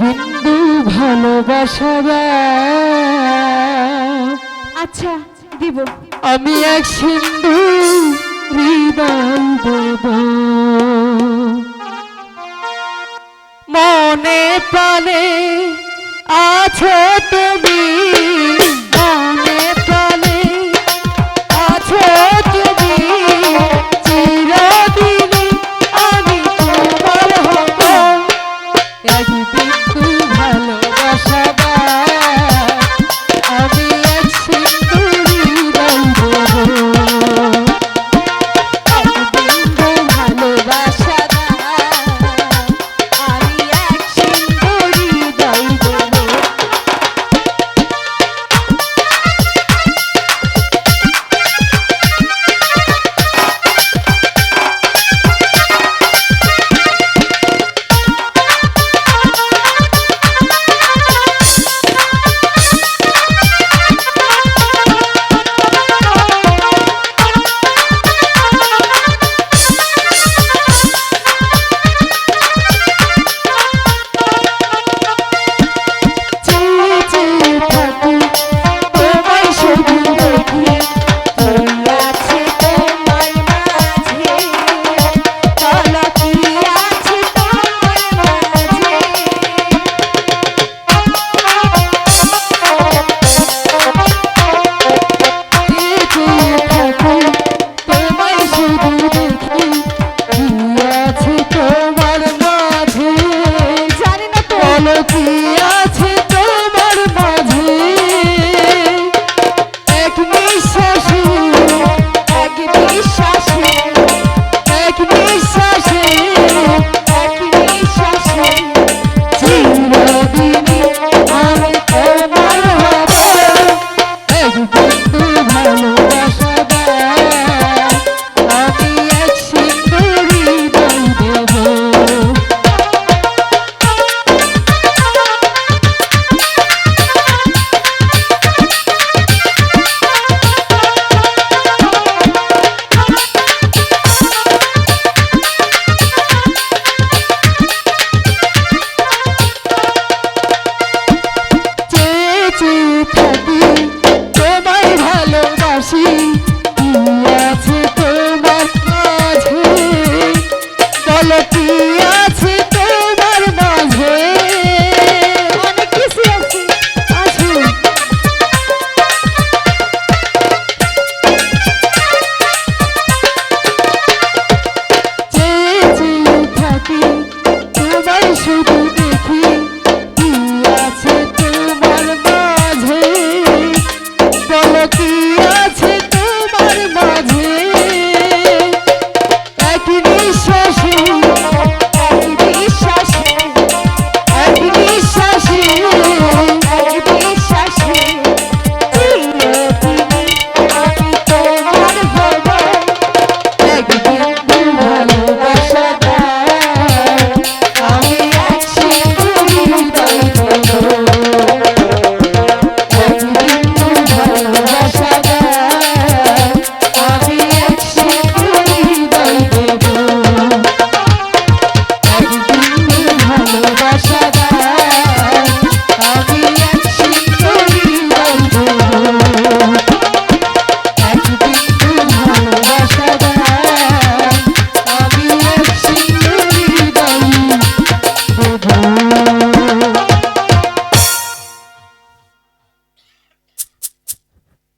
বিন্দু ভালোবাসা আচ্ছা দিব। আমি এক সিন্ধু দেব। মনে প্রাণে আছে Mm-hmm. seen